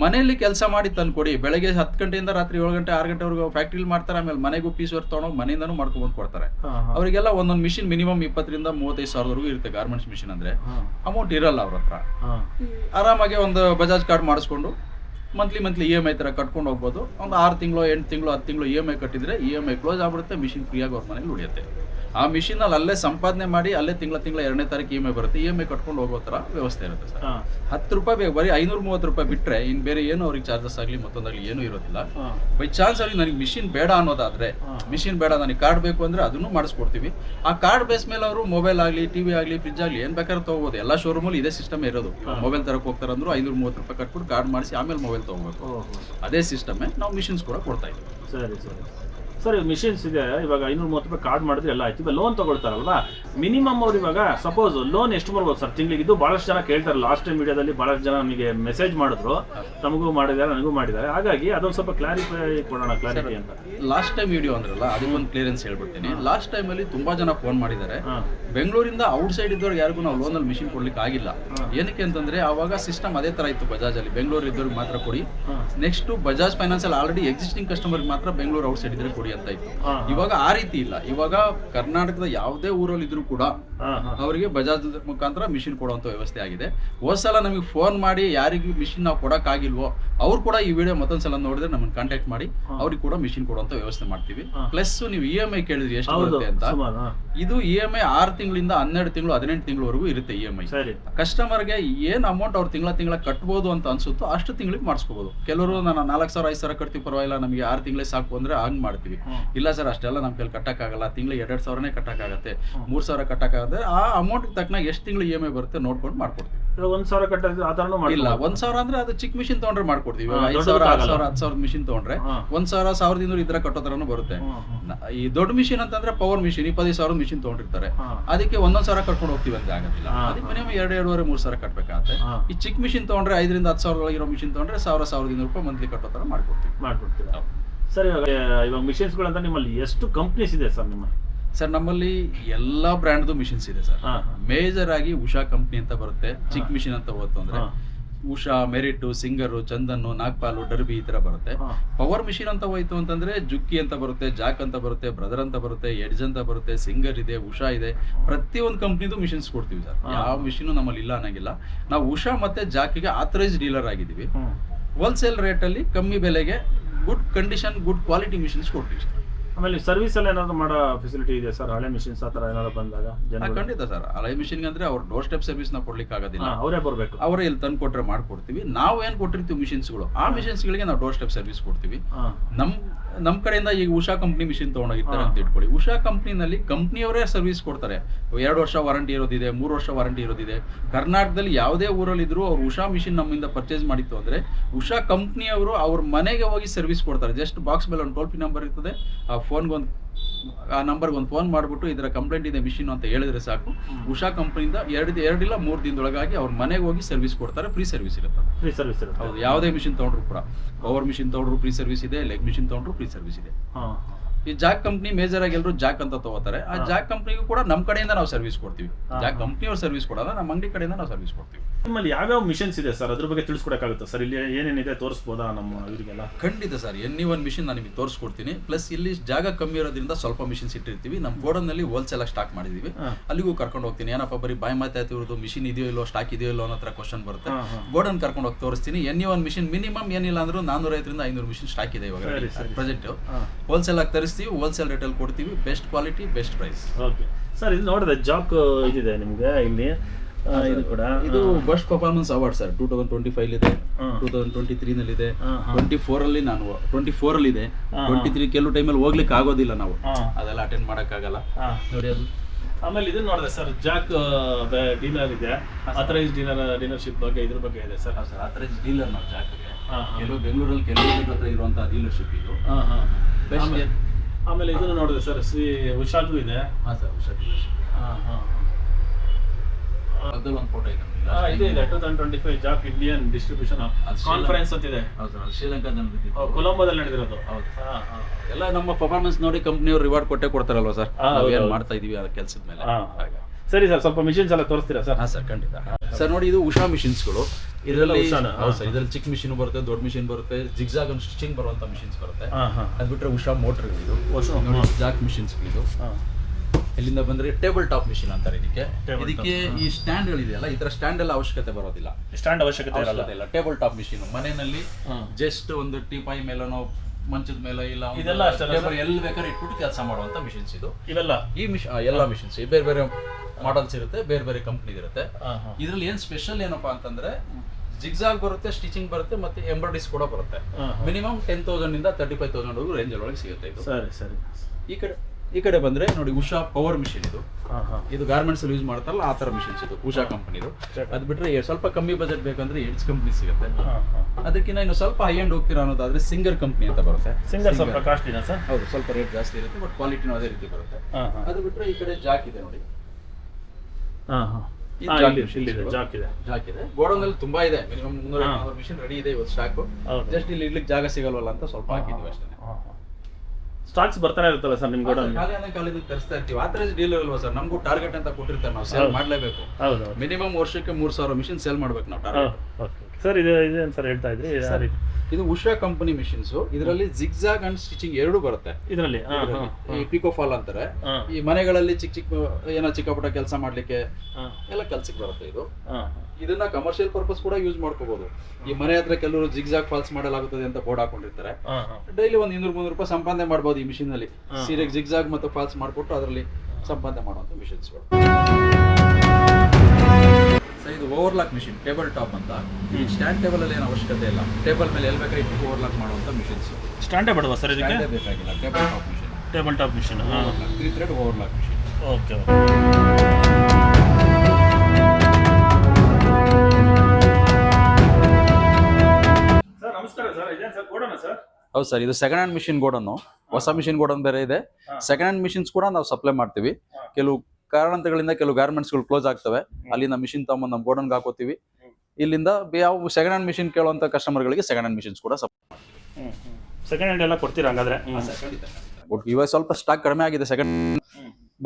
ಮನೆಯಲ್ಲಿ ಕೆಲಸ ಮಾಡಿ ತಂದು ಕೊಡಿ ಬೆಳಗ್ಗೆ ಹತ್ತು ಗಂಟೆಯಿಂದ ರಾತ್ರಿ ಏಳು ಗಂಟೆ ಆರು ಗಂಟೆವರೆಗೂ ಫ್ಯಾಕ್ಟ್ರಿಲಿ ಮಾಡ್ತಾರೆ ಆಮೇಲೆ ಮನೆಗೂ ಪೀಸ್ ವರ್ಕ್ ತೊಗೊಂಡು ಮನೆಯಿಂದನೂ ಮಾಡ್ಕೊಂಡ್ ಕೊಡ್ತಾರೆ. ಅವರಿಗೆಲ್ಲ ಒಂದೊಂದು ಮಿಷಿನ್ ಮಿನಿಮಮ್ ಇಪ್ಪತ್ತರಿಂದ ಮೂವತ್ತೈದು ಸಾವಿರದವರೆಗೂ ಇರುತ್ತೆ ಗಾರ್ಮೆಂಟ್ಸ್ ಮಿಷಿನ್ ಅಂದ್ರೆ. ಅಮೌಂಟ್ ಇರಲ್ಲ ಅವ್ರ ಹತ್ರ. ಆರಾಮಾಗಿ ಒಂದು ಬಜಾಜ್ ಕಾರ್ಡ್ ಮಾಡಿಸ್ಕೊಂಡು monthly monthly E M I ಥರ ಕಟ್ಕೊಂಡು ಹೋಗ್ಬೋದು. ಒಂದು ಆರು ತಿಂಗಳು ಎಂಟು ತಿಂಗಳು ಹತ್ತು ತಿಂಗಳು ಇ ಎಂ ಐ ಕಟ್ಟಿದ್ರೆ ಇ ಎಂ ಐ ಕ್ಲೋಸ್ ಆಗ್ಬಿಡುತ್ತೆ ಮಿಷಿನ್ ಫ್ರೀಯಾಗಿ ಅವ್ರ ಮನೇಲಿ ಉಳಿಯುತ್ತೆ. ಆ ಮಿಷಿನಲ್ಲಿ ಅಲ್ಲೇ ಸಂಪಾದನೆ ಮಾಡಿ ಅಲ್ಲೇ ತಿಂಗಳ ತಿಂಗಳ ಎರಡನೇ ತಾರೀಕು ಇ ಎಂ ಐ ಬರುತ್ತೆ. ಇ ಎಂ ಐ ಕಟ್ಕೊಂಡು ಹೋಗೋ ಥರ ವ್ಯವಸ್ಥೆ ಇರುತ್ತೆ ಸರ್. ಹತ್ತು ರೂಪಾಯಿ ಬೇಕು. ಬರೀ ಐನೂರು ಮೂವತ್ತು ರೂಪಾಯಿ ಬಿಟ್ಟರೆ ಇನ್ನು ಬೇರೆ ಏನು ಅವ್ರಿಗೆ ಚಾರ್ಜಸ್ ಆಗಲಿ ಮತ್ತೊಂದಾಗಲಿ ಏನೂ ಇರೋದಿಲ್ಲ. ಬೈ ಚಾನ್ಸ್ ಅಲ್ಲಿ ನನಗೆ ಮಿಷಿನ್ ಬೇಡ ಅನ್ನೋದಾದ್ರೆ. ಮಿಷಿನ್ ಬೇಡ ನನಗೆ ಕಾರ್ಡ್ ಬೇಕು ಅಂದ್ರೆ ಅದನ್ನು ಮಾಡಿಸ್ಕೊಡ್ತೀವಿ. ಆ ಕಾರ್ಡ್ ಬೇಸ್ ಮೇಲೆ ಅವರು ಮೊಬೈಲ್ ಆಗಲಿ ಟಿವಿ ಆಗಲಿ ಫ್ರಿಜ್ ಆಗಲಿ ಏನು ಬೇಕಾದ್ರೂ ತೊಗೋಬೋದು. ಎಲ್ಲ ಶೋರೂಮಲ್ಲಿ ಇದೇ ಸಿಸ್ಟಮ್ ಇರೋದು. ಮೊಬೈಲ್ ತರಕ್ಕೆ ಹೋಗ್ತಾರೆ ಅಂದ್ರು ಐನೂರ ಮೂವತ್ತು ರೂಪಾಯಿ ಕಟ್ಬಿಟ್ಟು ಕಾರ್ಡ್ ಮಾಡಿಸಿ ಆಮೇಲೆ ಮೊಬೈಲ್ ತೊಗೋಬೇಕು. ಅದೇ ಸಿಸ್ಟಮೇ ನಾವು ಮಿಷಿನ್ಸ್ ಕೂಡ ಕೊಡ್ತಾ ಇದ್ದೀವಿ. ಸರಿ ಸರಿ. ಸರ್ ಇವಾಗ ಮಿಷಿನ್ಸ್ ಇದೆ. ಇವಾಗ ಐನೂರ ಮೂವತ್ತು ರೂಪಾಯಿ ಕಾರ್ಡ್ ಮಾಡಿದ್ರೆ ಎಲ್ಲ ಆಯ್ತು. ಇವಾಗ ಲೋನ್ ತಗೊಳ್ತಾರಲ್ವಾ? ಮಿನಿಮಮ್ ಅವ್ರು ಇವಾಗ ಸಪೋಸ್ ಲೋನ್ ಎಷ್ಟು ಬರ್ಬೋದು ಸರ್? ತಿಂಗಳಿಗೆ ಇದು ಬಹಳಷ್ಟು ಜನ ಕೇಳ್ತಾರೆ. ಲಾಸ್ಟ್ ಟೈಮ್ ವಿಡಿಯೋದಲ್ಲಿ ಬಹಳಷ್ಟು ಜನ ನಮಗೆ ಮೆಸೇಜ್ ಮಾಡಿದ್ರು. ತಮಗೂ ಮಾಡಿದ್ದಾರೆ ನನಗೂ ಮಾಡಿದ್ದಾರೆ. ಹಾಗಾಗಿ ಅದೊಂದು ಸ್ವಲ್ಪ ಕ್ಲಾರಿಫೈ ಕೊಡೋಣ ಕ್ಲಾರಿಟಿ ಅಂತ. ಲಾಸ್ಟ್ ಟೈಮ್ ವಿಡಿಯೋ ಅಂದ್ರಲ್ಲ ಅದಕ್ಕೊಂದು ಕ್ಲಿಯರೆನ್ಸ್ ಹೇಳ್ಬಿಡ್ತೀನಿ. ಲಾಸ್ಟ್ ಟೈಮಲ್ಲಿ ತುಂಬಾ ಜನ ಫೋನ್ ಮಾಡಿದ್ದಾರೆ. ಬೆಂಗಳೂರಿಂದ ಔಟ್ ಸೈಡ್ ಇದ್ದವ್ರಿಗೆ ಯಾರಿಗೂ ನಾವು ಲೋನಲ್ಲಿ ಮಿಷಿನ್ ಕೊಡ್ಲಿಕ್ಕೆ ಆಗಿಲ್ಲ. ಏನಕ್ಕೆ ಅಂತಂದ್ರೆ ಆವಾಗ ಸಿಸ್ಟಮ್ ಅದೇ ತರ ಇತ್ತು ಬಜಾಜ್ ಅಲ್ಲಿ. ಬೆಂಗಳೂರು ಇದ್ದವ್ರಿಗೆ ಮಾತ್ರ ಕೊಡಿ. ನೆಕ್ಸ್ಟ್ ಬಜಾಜ್ ಫೈನಾನ್ಸ್ ಅಲ್ಲಿ ಆಲ್ರೆಡಿ ಎಕ್ಸಿಸ್ಟಿಂಗ್ ಕಸ್ಟಮರ್ಗೆ ಮಾತ್ರ ಬೆಂಗಳೂರು ಔಟ್ ಸೈಡ್ ಇದ್ರೆ ಕೊಡಿ. ಅಂತ ಇತ್ತು. ಇವಾಗ ಆ ರೀತಿ ಇಲ್ಲ. ಇವಾಗ ಕರ್ನಾಟಕದ ಯಾವುದೇ ಊರಲ್ಲಿ ಇದ್ರೂ ಕೂಡ ಅವರಿಗೆ ಬಜಾಜ್ ಮುಖಾಂತರ ಮಿಷಿನ್ ಕೊಡುವಂತ ವ್ಯವಸ್ಥೆ ಆಗಿದೆ. ಹೋದ್ ಸಲ ನಮಗೆ ಫೋನ್ ಮಾಡಿ ಯಾರಿಗೂ ಮಿಷಿನ್ ನಾವು ಕೊಡಕ್ಕಾಗಿಲ್ವೋ ಅವ್ರು ಕೂಡ ಈ ವಿಡಿಯೋ ಮತ್ತೊಂದ್ಸಲ ನೋಡಿದ್ರೆ ನಮ್ಮನ್ನ ಕಾಂಟ್ಯಾಕ್ಟ್ ಮಾಡಿ ಅವ್ರಿಗೆ ಕೂಡ ಮಿಷಿನ್ ಕೊಡುವಂತ ವ್ಯವಸ್ಥೆ ಮಾಡ್ತೀವಿ. ಪ್ಲಸ್ ನೀವು ಇ ಎಂ ಐ ಕೇಳಿದ್ರಿ ಎಷ್ಟು ಬರುತ್ತೆ ಅಂತ. ಇದು ಇ ಎಂ ಐ ಆರು ತಿಂಗಳಿಂದ ಹನ್ನೆರಡು ತಿಂಗಳು ಹದಿನೆಂಟು ತಿಂಗಳವರೆಗೂ ಇರುತ್ತೆ ಇ ಎಂ ಐ ಕಸ್ಟಮರ್ ಕಸ್ಟಮರ್ಗೆ ಏನ್ ಅಮೌಂಟ್ ಅವ್ರು ತಿಂಗಳ ತಿಂಗಳ ಕಟ್ಬೋದು ಅಂತ ಅನ್ಸುತ್ತೋ ಅಷ್ಟು ತಿಂಗಳಿಗೆ ಮಾಡಿಸ್ಕೋಬಹುದು ಕೆಲವರು ನಾನು ನಾಲ್ಕು ಸಾವಿರ ಐದು ಸಾವಿರ ಕಟ್ತೀವಿ ಪರವಾಗಿಲ್ಲ ನಮಗೆ ಆರು ತಿಂಗಳೇ ಸಾಕು ಅಂದ್ರೆ ಹಂಗ್ ಮಾಡ್ತೀವಿ. ಇಲ್ಲ ಸರ್ ಅಷ್ಟೆಲ್ಲ ನಮ್ಮ ಕೈಲಿ ಕಟ್ಟಕ್ಕಾಗಲ್ಲ. ತಿಂಗಳಿಗೆ ಎರಡು ಸಾವಿರನೇ ಕಟ್ಟಕ್ಕಾಗತ್ತೆ. ಮೂರು ಸಾವಿರ ಕಟ್ಟಕ್ಕಾಗತ್ತೆ. ಆ ಅಮೌಂಟ್ ತಕ್ಕನ ಎಷ್ಟು ತಿಂಗಳು ಇ ಎಂ ಐ ಬರುತ್ತೆ ನೋಡ್ಕೊಂಡು ಮಾಡ್ಕೊಡ್ತೀವಿ. ಒಂದು ಸಾವಿರ ಆ ಥರನೂ ಇಲ್ಲ ಒಂದ್ ಸಾವಿರ ಅಂದ್ರೆ ಅದು ಚಿಕ್ಕ ಮಿಷಿನ್ ತಗೊಂಡ್ರೆ ಮಾಡ್ಕೊಡ್ತೀವಿ. ಐದು ಸಾವಿರ ಆರು ಸಾವಿರ ಹತ್ತು ಸಾವಿರದ ಮಿಷಿನ್ ತಗೊಂಡ್ರೆ ಒಂದ್ ಸಾವಿರ ಸಾವಿರದ ಇನ್ನೂರು ಇದ್ರ ಕಟ್ಟೋ ಥರನೂ ಬರುತ್ತೆ. ಈ ದೊಡ್ಡ ಮಿಷಿನ್ ಅಂತಂದ್ರೆ ಪವರ್ ಮಿಷಿನ್ ಇಪ್ಪತ್ತೈದು ಸಾವಿರ ಮಿಷಿನ್ ತಗೊಂಡಿರ್ತಾರೆ. ಅದಕ್ಕೆ ಒಂದೊಂದ್ ಸಾವಿರ ಕಟ್ಕೊಂಡು ಹೋಗ್ತೀವಿ ಅಂತ ಆಗೋದಿಲ್ಲ. ಹಾ, ಅದಕ್ಕೆ ಮಿನಿಮಮ್ ಎರಡು ಎರಡೂವರೆ ಮೂರು ಸಾವಿರ ಕಟ್ಟಬೇಕಾಗತ್ತೆ ಈ ಚಿಕ್ಕ ಮಿಷಿನ್ ತಗೊಂಡ್ರೆ ಐದರಿಂದ ಹತ್ತು ಸಾವಿರ ಒಳಗಿರೋ ಮಿಷಿನ್ ತಗೊಂಡ್ರೆ ಸಾವಿರ ಸಾವಿರದ ಇನ್ನೂರು ರೂಪಾಯಿ ಮಂತ್ಲಿ ಕಟ್ಟೋ ಥರ ಮಾಡ್ಕೊಡ್ತೀವಿ. ಮಾಡ್ಕೊಡ್ತೀರಾ ಸರ್ ಇವಾಗ ಇವಾಗ ಮಿಷಿನ್ಸ್ಗಳು ಅಂತ ನಿಮ್ಮಲ್ಲಿ ಎಷ್ಟು ಕಂಪ್ನೀಸ್ ಇದೆ ಸರ್ ನಿಮ್ಮ ಸರ್ ನಮ್ಮಲ್ಲಿ ಎಲ್ಲ ಬ್ರ್ಯಾಂಡ್ದು ಮಿಷಿನ್ಸ್ ಇದೆ ಸರ್. ಹಾಂ ಮೇಜರ್ ಆಗಿ ಉಷಾ ಕಂಪ್ನಿ ಅಂತ ಬರುತ್ತೆ ಚಿಕ್ಕ ಹಾ. ಮಿಷಿನ್ ಅಂತ ಹೋಯ್ತು ಅಂದ್ರೆ ಹಾಂ. ಉಷಾ ಮೆರಿಟ್ ಸಿಂಗರು ಚಂದನ್ನು ನಾಗ್ಪಾಲು ಡರ್ಬಿ ಈ ತರ ಬರುತ್ತೆ. ಹಾಂ. ಪವರ್ ಮಿಷಿನ್ ಅಂತ ಹೋಯ್ತು ಅಂತಂದ್ರೆ ಜುಕ್ಕಿ ಅಂತ ಬರುತ್ತೆ ಜಾಕ್ ಅಂತ ಬರುತ್ತೆ ಬ್ರದರ್ ಅಂತ ಬರುತ್ತೆ ಎಡ್ಜ್ ಅಂತ ಬರುತ್ತೆ ಸಿಂಗರ್ ಇದೆ ಉಷಾ ಇದೆ. ಪ್ರತಿಯೊಂದು ಕಂಪ್ನಿದು ಮಿಷಿನ್ಸ್ ಕೊಡ್ತೀವಿ ಸರ್. ಹಾ. ಯಾವ ಮಿಷಿನು ನಮ್ಮಲ್ಲಿ ಇಲ್ಲ ಅನ್ನಂಗಿಲ್ಲ. ನಾವು ಉಷಾ ಮತ್ತೆ ಜಾಕಿಗೆ ಆಥರೈಸ್ ಡೀಲರ್ ಆಗಿದ್ದೀವಿ. ಹೋಲ್ಸೇಲ್ ರೇಟಲ್ಲಿ ಕಮ್ಮಿ ಬೆಲೆಗೆ good condition good quality machines ಕೊಡ್ತೀವಿ ಸರ್ ಆಮೇಲೆ ಸರ್ವಿಸ್ ಎಲ್ಲ ಏನಾದ್ರು ಮಾಡೋ ಫೆಸಿಲಿಟಿ ಇದೆ ಸರ್ ಹಳೆ ಮಿಷಿನ್ಸ್ ಆ ಥರ ಏನಾದ್ರು ಬಂದಾಗ ಹಾ, ಜನರು? ಖಂಡಿತ ಸರ್ ಹಳೆ ಮಿಷಿನ್ಗೆ ಅಂದ್ರೆ ಅವ್ರು ಡೋರ್ ಸ್ಟೆಪ್ ಸರ್ವಿಸ್ನ ಕೊಡ್ಲಿಕ್ಕೆ ಆಗೋದಿಲ್ಲ. ಅವರೇ ಬರಬೇಕು. ಅವರೇ ಇಲ್ಲಿ ತಂದು ಕೊಟ್ರೆ ಮಾಡ್ಕೊಡ್ತೀವಿ. ನಾವು ಏನು ಕೊಟ್ಟಿರ್ತೀವಿ ಮಿಷಿನ್ಸ್ಗಳು ಆ ಮಿಷಿನ್ಸ್ಗಳಿಗೆ ನಾವು ಡೋರ್ ಸ್ಟೆಪ್ ಸರ್ವಿಸ್ ಕೊಡ್ತೀವಿ. ಹಾಂ. ನಮ್ ನಮ್ ಕಡೆಯಿಂದ ಈಗ ಉಷಾ ಕಂಪ್ನಿ ಮಿಷಿನ್ ತಗೊಂಡೋಗಿರ್ತಾರೆ. ಅಂತ ಇಟ್ಕೊಳ್ಳಿ. ಉಷಾ ಕಂಪ್ನಿನಲ್ಲಿ ಕಂಪ್ನಿಯವರೇ ಸರ್ವಿಸ್ ಕೊಡ್ತಾರೆ. ಎರಡು ವರ್ಷ ವಾರಂಟಿ ಇರೋದಿದೆ ಮೂರು ವರ್ಷ ವಾರಂಟಿ ಇರೋದಿದೆ. ಕರ್ನಾಟಕದಲ್ಲಿ ಯಾವುದೇ ಊರಲ್ಲಿ ಇದ್ರು ಅವ್ರು ಉಷಾ ಮಿಷಿನ್ ನಮ್ಮಿಂದ ಪರ್ಚೇಸ್ ಮಾಡಿತ್ತು ಅಂದ್ರೆ ಉಷಾ ಕಂಪ್ನಿಯವರು ಅವ್ರ ಮನೆಗೆ ಹೋಗಿ ಸರ್ವಿಸ್ ಕೊಡ್ತಾರೆ. ಜಸ್ಟ್ ಬಾಕ್ಸ್ ಮೇಲೆ ಒಂದು ಟೋಲ್ ಫ್ರೀ ನಂಬರ್ ಇರ್ತದೆ. ಆ ಫೋನ್ಗೆ ಒಂದು ಆ ನಂಬರ್ಗೆ ಒಂದು ಫೋನ್ ಮಾಡಿಬಿಟ್ಟು ಇದರ ಕಂಪ್ಲೇಂಟ್ ಇದೆ ಮಿಷಿನ್ ಅಂತ ಹೇಳಿದ್ರೆ ಸಾಕು. ಉಷಾ ಕಂಪ್ನಿಯಿಂದ ಎರಡು ಎರಡಿಲ್ಲ ಮೂರು ದಿನದೊಳಗಾಗಿ ಅವ್ರ ಮನೆಗೆ ಹೋಗಿ ಸರ್ವಿಸ್ ಕೊಡ್ತಾರೆ ಫ್ರೀ ಸರ್ವಿಸ್ ಇರುತ್ತೆ. ಫ್ರೀ ಸರ್ವಿಸ್ ಇರುತ್ತೆ. ಹೌದು ಯಾವುದೇ ಮಿಷಿನ್ ತೊಗೊಂಡ್ರು ಕೂಡ. ಪವರ್ ಮಿಷಿನ್ ತೊಗೊಂಡ್ರು ಫ್ರೀ ಸರ್ವಿಸ್ ಇದೆ ಲೆಗ್ ಮಿಷಿನ್ ತೊಗೊಂಡ್ರು ಫ್ರೀ ಸರ್ವಿಸ್ ಇದೆ. ಹಾಂ. ಈ ಜಾಕ್ ಕಂಪ್ನಿ ಮೇಜರ್ ಆಗಿ ಎಲ್ಲರೂ ಜಾಕ್ ಅಂತ ತಗೋತಾರೆ. ಆ ಜಾಕ್ ಕಂಪ್ನಿಗೂ ಕೂಡ ನಮ್ಮ ಕಡೆಯಿಂದ ನಾವು ಸರ್ವಿಸ್ ಕೊಡ್ತೀವಿ. ಜಾಕ್ ಕಂಪ್ನಿ ಅವ್ರ ಸರ್ವಿಸ್ ಕೊಡೋದ ನಮ್ಮ ಅಂಗಡಿ ಕಡೆಯಿಂದ ನಾವು ಸರ್ವಿಸ್ ಕೊಡ್ತೀವಿ. ನಿಮ್ಮಲ್ಲಿ ಯಾವ್ಯಾವ ಮಿಷನ್ಸ್ ಇದೆ ಸರ್? ಅದ್ರ ಬಗ್ಗೆ ತಿಳಿಸ್ಕೊಡಕ್ಕಾಗುತ್ತೆ ಸರ್? ಇಲ್ಲಿ ಏನೇನಿದೆ ತೋರಿಸ್ಬೋದಾ ನಮ್ಮ ಇವರಿಗೆಲ್ಲ? ಖಂಡಿತ ಸರ್ ಎನಿ ಒನ್ ಮಿಷಿನ್ ನಾನು ನಿಮಗೆ ತೋರಿಸ್ಕೊಡ್ತೀನಿ. ಪ್ಲಸ್ ಇಲ್ಲಿ ಜಾಗ ಕಮ್ಮಿ ಇರೋದ್ರಿಂದ ಸ್ವಲ್ಪ ಮಿಷಿನ್ಸ್ ಇಟ್ಟಿರ್ತೀವಿ. ನಮ್ಮ ಗೋಡನ್ನಲ್ಲಿ ಹೋಲ್ಸೇಲ್ ಆಗಿ ಸ್ಟಾಕ್ ಮಾಡಿದೀವಿ. ಅಲ್ಲಿಗೂ ಕರ್ಕೊಂಡು ಹೋಗ್ತೀನಿ. ಏನಪ್ಪ ಬರೀ ಬಾಯಿ ಮಾತಾಯ್ತು ಇವ್ರದ್ದು ಮಿಷಿನ್ ಇದೆಯೋ ಇಲ್ಲೋ ಸ್ಟಾಕ್ ಇದೆಯೋ ಇಲ್ಲೋ ಅನ್ನೋ ಹತ್ರ ಕ್ವಶನ್ ಬರುತ್ತೆ. ಗೋಡನ್ ಕರ್ಕೊಂಡು ಹೋಗಿ ತೋರಿಸ್ತೀನಿ. ಎನಿ ಒನ್ ಮಿಷಿನ್ ಮಿನಿಮಮ್ ಏನಿಲ್ಲ ಅಂದ್ರೂ ನಾನ್ನೂರೈದರಿಂದ ಐನೂರು ಮಿಷಿನ್ ಸ್ಟಾಕ್ ಇದೆ ಇವಾಗ. ಪ್ರೆಸೆಂಟ್ ಹೋಲ್ಸೇಲ್ ಆಗಿ ತರಿಸ್ತೀವಿ ಹೋಲ್ಸೇಲ್ ರೇಟಲ್ಲಿ ಕೊಡ್ತೀವಿ best quality best price okay sir ಇದು ನೋಡಿದ್ರೆ ಜಾಕ್ ಇದಿದೆ ನಿಮಗೆ ಇಲ್ಲಿ. ಇದು ಕೂಡ. ಇದು best performance award sir two thousand twenty five ಇದೆ ಟೂ ತೌಸಂಡ್ ಟ್ವೆಂಟಿ ತ್ರೀನಲ್ಲಿ ಇದೆ ಟ್ವೆಂಟಿ ಫೋರ್ ಅಲ್ಲಿ ನಾನು ಟ್ವೆಂಟಿ ಫೋರ್ ಅಲ್ಲಿ ಇದೆ ಟ್ವೆಂಟಿ ತ್ರೀ ಕೆಲವು ಟೈಮಲ್ಲಿ ಹೋಗ್ಲಿಕ್ಕೆ ಆಗೋದಿಲ್ಲ ನಾವು. ಅದೆಲ್ಲ ಅಟೆಂಡ್ ಮಾಡೋಕ್ಕಾಗಲ್ಲ. ನೋಡಿ ಅದು. ಆಮೇಲೆ ಇದನ್ನ ನೋಡಿದೆ ಸರ್ ಜಾಕ್ ಡೀಲರ್ ಇದೆ. ಅಥರೈಸ್ ಡೀಲರ್ ಡೀಲರ್ಶಿಪ್ ಬಗ್ಗೆ ಇದ್ರ ಬಗ್ಗೆ ಇದೆ ಸರ್ ಸರ್ ಅಥರೈಸ್ ಥರ ಡೀಲರ್ ನಾವು ಜಾಕ್ಗೆ ಕೆಲವು ಬೆಂಗಳೂರಲ್ಲಿ ಕೆಲವು ಹತ್ರ ಇರುವಂತಹ ಡೀಲರ್ಶಿಪ್ ಇದು. ಆಮೇಲೆ ಇದನ್ನು ನೋಡಿದೆ ಸರ್ ಶ್ರೀ ಉಷಾದು ಇದೆ. ಹಾಂ ಸರ್ ಹುಷಾರ್ ಹಾ ಹಾಂ ಅದ್ರಲ್ಲಿ ಒಂದು ಫೋಟೋ ಇದೆ ಹಾಂ ಇದೆ ಇದೆ. Two thousand twenty five Jack Indian distribution ಅದು ಕಾನ್ಫರೆನ್ಸ್ ಅಂತಿದೆ ಹೌದು ಸರ್ ಶ್ರೀಲಂಕಾದಲ್ಲಿ ನಡೆದಿತ್ತು. ಕೊಲಂಬೋದಲ್ಲಿ ನಡೆದಿರೋದು. ಹೌದು ಹಾ ಹಾಂ. ಎಲ್ಲ ನಮ್ಮ ಪರ್ಫಾರ್ಮೆನ್ಸ್ ನೋಡಿ ಕಂಪ್ನಿಯವರು ರಿವಾರ್ಡ್ ಕೊಟ್ಟೆ ಕೊಡ್ತಾರಲ್ವಾ ಸರ್? ಹಾ, ನಾವು ಹೌದು, ಏನು ಹೌದು. ಮಾಡ್ತಾ ಇದೀವಿ ಆ ಕೆಲಸದ ಮೇಲೆ. ಹಾಂ ಸರಿ ಸರ್ ಸ್ವಲ್ಪ ಮಿಷಿನ್ಸ್ ಎಲ್ಲ ತೋರಿಸ್ತೀರಾ ಸರ್? ಹಾ ಸರ್ ಖಂಡಿತ. ಸರ್ ನೋಡಿ ಇದು ಉಷಾ ಮಿಷಿನ್ಸ್ಗಳು ಇದರಲ್ಲಿ ಉಷಾನಾ? ಹೌದು ಸರ್ ಇದರಲ್ಲಿ ಚಿಕ್ಕ ಮಿಷಿನ್ ಬರುತ್ತೆ ದೊಡ್ಡ ಮಿಷಿನ್ ಬರುತ್ತೆ ಜಿಗ್ಜಾಗ್ ಒಂದು ಸ್ಟಿಚಿಂಗ್ ಬರುವಂತ ಮಿಷಿನ್ಸ್ ಬರುತ್ತೆ. ಅದ್ ಬಿಟ್ಟರೆ ಉಷಾ ಮೋಟರ್ ಜಾಕ್ ಮಿಷಿನ್ಸ್ ಇದು ಇಲ್ಲಿಂದ ಬಂದ್ರೆ ಟೇಬಲ್ ಟಾಪ್ ಮಿಷಿನ್ ಅಂತಾರೆ ಇದಕ್ಕೆ. ಇದಕ್ಕೆ ಈ ಸ್ಟ್ಯಾಂಡ್ ಗಳಿದೆಯಲ್ಲ ಈ ತರ ಸ್ಟ್ಯಾಂಡ್ ಎಲ್ಲ ಅವಶ್ಯಕತೆ ಬರೋದಿಲ್ಲ. ಸ್ಟ್ಯಾಂಡ್ ಅವಶ್ಯಕತೆ ಇರಲ್ಲ. ಟೇಬಲ್ ಟಾಪ್ ಮಿಷಿನ್ ಮನೆಯಲ್ಲಿ ಜಸ್ಟ್ ಒಂದು ಟೀಪಾಯಿ ಮೇಲೋ ಮಂಚದ ಮೇಲೆ ಇಲ್ಲ ಇದೆಲ್ಲ ಅಷ್ಟೇ ಎಲ್ಲಿ ಬೇಕಾದ್ರೆ ಇಟ್ಬಿಟ್ಟು ಕೆಲಸ ಮಾಡುವಂತ ಮಿಷಿನ್ಸ್ ಇದು. ಇವೆಲ್ಲ? ಈ ಮಿಷನ್ ಎಲ್ಲ ಮಿಷಿನ್ಸ್ ಬೇರೆ ಬೇರೆ ಮಾಡಲ್ಸ್ ಇರುತ್ತೆ ಬೇರೆ ಬೇರೆ ಕಂಪ್ನಿ ಇರುತ್ತೆ. ಇದ್ರಲ್ಲಿ ಏನ್ ಸ್ಪೆಷಲ್ ಏನಪ್ಪಾ ಅಂತಂದ್ರೆ ಜಿಗ್ಜಾಗ್ ಬರುತ್ತೆ ಸ್ಟಿಚಿಂಗ್ ಬರುತ್ತೆ ಮತ್ತೆ ಎಂಬ್ರಾಯ್ಡಿಸ್ ಕೂಡ ಬರುತ್ತೆ. ಮಿನಿಮಮ್ ಟೆನ್ ತೌಸಂಡ್ ಇಂದ ತರ್ಟಿ ಫೈವ್ ತೌಸಂಡ್ ರೇಂಜ್ ಒಳಗೆ ಸಿಗುತ್ತೆ ಇದು. ಸರಿ ಸರಿ. ಈ ಕಡೆ ಈ ಕಡೆ ಬಂದ್ರೆ ನೋಡಿ ಉಷಾ ಪವರ್ ಮಿಷಿನ್ ಇದು. ಇದು ಗಾರ್ಮೆಂಟ್ಸ್ ಅಲ್ಲಿ ಯೂಸ್ ಮಾಡ್ತಾರಲ್ಲ ಆ ತರ ಮಿಷಿನ್ಸ್ ಇದು ಉಷಾ ಕಂಪನಿದು ಅದ್ ಬಿಟ್ರೆ ಸ್ವಲ್ಪ ಕಮ್ಮಿ ಬಜೆಟ್ ಬೇಕಂದ್ರೆ ಎಡ್ಸ್ ಕಂಪ್ನಿ ಸಿಗುತ್ತೆ. ಅದಕ್ಕಿಂತ ಇನ್ನು ಸ್ವಲ್ಪ ಹೈ ಎಂಡ್ ಹೋಗ್ತೀರಾ ಅನ್ನೋದಾದ್ರೆ ಸಿಂಗರ್ ಕಂಪ್ನಿ ಅಂತ ಬರುತ್ತೆ. ಸಿಂಗರ್ ಸ್ವಲ್ಪ ಕಾಸ್ಟ್ಲಿನಾ ಸರ್? ಹೌದು ಸ್ವಲ್ಪ ರೇಟ್ ಜಾಸ್ತಿ ಇರುತ್ತೆ ಬಟ್ ಕ್ವಾಲಿಟಿನೂ ಅದೇ ರೀತಿ ಬರುತ್ತೆ. ಅದ್ ಬಿಟ್ರೆ ಈ ಕಡೆ ಜಾಕ್ ಇದೆ ನೋಡಿ. ಜಾಕ್ ಇದೆ ಜಾಕ್ ಇದೆ. ಗೋಡೌನ್ ಅಲ್ಲಿ ತುಂಬಾ ಇದೆ ಮಿನಿಮಮ್ ಮುನ್ನೂರ. ಮಿಷಿನ್ ರೆಡಿ ಇದೆ ಇವತ್ತು ಸ್ಟಾಕ್ ಜಸ್ಟ್ ಇಲ್ಲಿ ಇಡ್ಲಿಕ್ಕೆ ಜಾಗ ಸಿಗಲ್ವಲ್ಲ ಅಂತ ಸ್ವಲ್ಪ ಹಾಕಿದ್ವಿ ಅಷ್ಟೇ. ಸ್ಟಾಕ್ಸ್ ಬರ್ತಾನೆ ಇರುತ್ತಲ್ಲ ಸರ್ ನಿಮ್ಗೆ ಖಾಲಿ ಕಾಲದಲ್ಲಿ ತರಿಸ್ತಾ ಇರ್ತೀವಿ. ಆತರೈಸ್ ಡೀಲ್ ಅಲ್ವಾ ಸರ್? ನಮಗೂ ಟಾರ್ಗೆಟ್ ಅಂತ ಕೊಟ್ಟಿರ್ತಾರೆ. ನಾವು ಸೇಲ್. ಮಾಡಲೇಬೇಕು. ಮಿನಿಮಮ್ ವರ್ಷಕ್ಕೆ ಮೂರ್ ಸಾವಿರ ಮಿಷಿನ್ ಸೇಲ್ ಮಾಡ್ಬೇಕು ನಾವು ಟಾರ್ಗೆಟ್ ಓಕೆ. ಸರ್ ಇದು ಇದೇನು ಸರ್ ಹೇಳ್ತಾ ಇದ್ರಿ? ಆ ರೀತಿ. ಇದು ಉಷಾ ಕಂಪನಿ ಮಿಷಿನ್ಸ್ ಇದರಲ್ಲಿ ಜಿಗ್ಜಾಗ್ ಅಂಡ್ ಸ್ಟಿಚಿಂಗ್ ಎರಡು ಬರುತ್ತೆ. ಇದರಲ್ಲಿ? ಹಾಂ ಹಾಂ ಈ ಪಿಕೋ ಫಾಲ್ ಅಂತಾರೆ. ಹಾಂ. ಈ ಮನೆಗಳಲ್ಲಿ ಚಿಕ್ಕ ಚಿಕ್ಕ ಏನೋ ಚಿಕ್ಕ ಪುಟ್ಟ ಕೆಲಸ ಮಾಡ್ಲಿಕ್ಕೆ ಹಾಂ. ಎಲ್ಲ ಕೆಲ್ಸಕ್ಕೆ ಬರುತ್ತೆ ಇದು. ಹಾಂ ಇದನ್ನ ಕಮರ್ಷಿಯಲ್ ಪರ್ಪಸ್ ಕೂಡ ಯೂಸ್ ಮಾಡ್ಕೋಬಹುದು ಈ ಮನೆ ಹತ್ರ ಕೆಲವರು ಜಿಗ್ಜಾಗ್ ಫಾಲ್ಸ್ ಮಾಡಲಾಗುತ್ತದೆ ಅಂತ ಬೋರ್ಡ್ ಹಾಕೊಂಡಿರ್ತಾರೆ. ಹಾಂ ಹಾಂ. ಡೈಲಿ ಒಂದು ಇನ್ನೂರು ಮುನ್ನೂರು ರೂಪಾಯಿ ಸಂಪಾದನೆ ಮಾಡಬಹುದು ಈ ಮಿಷಿನ್ ಅಲ್ಲಿ. ಸೀರೆಗೆ ಜಿಗ್ಜಾಗ್ ಮತ್ತು ಫಾಲ್ಸ್ ಮಾಡ್ಕೊಟ್ಟು ಅದರಲ್ಲಿ ಸಂಪಾದನೆ ಮಾಡುವಂತ ಮಿಷಿನ್ಸ್ಗಳು ಸರ್ ಇದು ಓವರ್ಲಾಕ್ ಮಿಷಿನ್ ಟೇಬಲ್ ಟಾಪ್ ಅಂತ. ಸ್ಟ್ಯಾಂಡ್ ಟೇಬಲ್ ಅಲ್ಲಿ ಏನು ಅವಶ್ಯಕತೆ ಇಲ್ಲ. ಟೇಬಲ್ ಮೇಲೆ ಎಲ್ಲಿ ಬೇಕಾದ್ರೆ ಇಟ್ಟು ಓವರ್ಲಾಕ್ ಮಾಡುವಂತ ಮಿಷಿನ್ಸ್ ಸ್ಟ್ಯಾಂಡೇ ಬಿಡುವ ಸರ್ ಇದಕ್ಕೆ? ಸ್ಟ್ಯಾಂಡೇ ಬೇಕಾಗಿಲ್ಲ. Table top machine table top machine three thread overlock machine okay okay sir ನಮಸ್ಕಾರ ಸರ್ ಇದೇನು ಸರ್ ಕೊಡೋಣ ಸರ್ ಹೌದು ಸರ್ ಇದು ಸೆಕೆಂಡ್ ಹ್ಯಾಂಡ್ ಮಿಷಿನ್ ಗೋಡನ್ನು ಹೊಸ ಮಿಷಿನ್ ಗೋಡನ್ ಬೇರೆ ಇದೆ. ಸೆಕೆಂಡ್ ಹ್ಯಾಂಡ್ ಮಿಷಿನ್ಸ್ ಕೂಡ ನಾವು ಸಪ್ಲೈ ಮಾಡ್ತೀವಿ. ಕೆಲವು ಕಾರಣಾಂತರಗಳಿಂದ ಕೆಲವು ಗಾರ್ಮೆಂಟ್ಸ್ಗಳು ಕ್ಲೋಸ್ ಆಗ್ತವೆ. ಅಲ್ಲಿಂದ ಮಿಷಿನ್ ತಗೊಂಬಂದು ನಮ್ಮ ಗೋಡನ್ಗೆ ಹಾಕೋತೀವಿ. ಇಲ್ಲಿಂದ ಯಾವ ಸೆಕೆಂಡ್ ಹ್ಯಾಂಡ್ ಮಿಷಿನ್ ಕೇಳುವಂತ ಕಸ್ಟಮರ್ಗಳಿಗೆ ಸೆಕೆಂಡ್ ಹ್ಯಾಂಡ್ ಮಿಷಿನ್ಸ್ ಕೂಡ ಸಪೋರ್ಟ್ ಸೆಕೆಂಡ್ ಹ್ಯಾಂಡ್ ಎಲ್ಲ ಕೊಡ್ತೀರಾ ಹಂಗಾದ್ರೆ? ಇವಾಗ ಸ್ವಲ್ಪ ಸ್ಟಾಕ್ ಕಡಿಮೆ ಆಗಿದೆ ಸೆಕೆಂಡ್.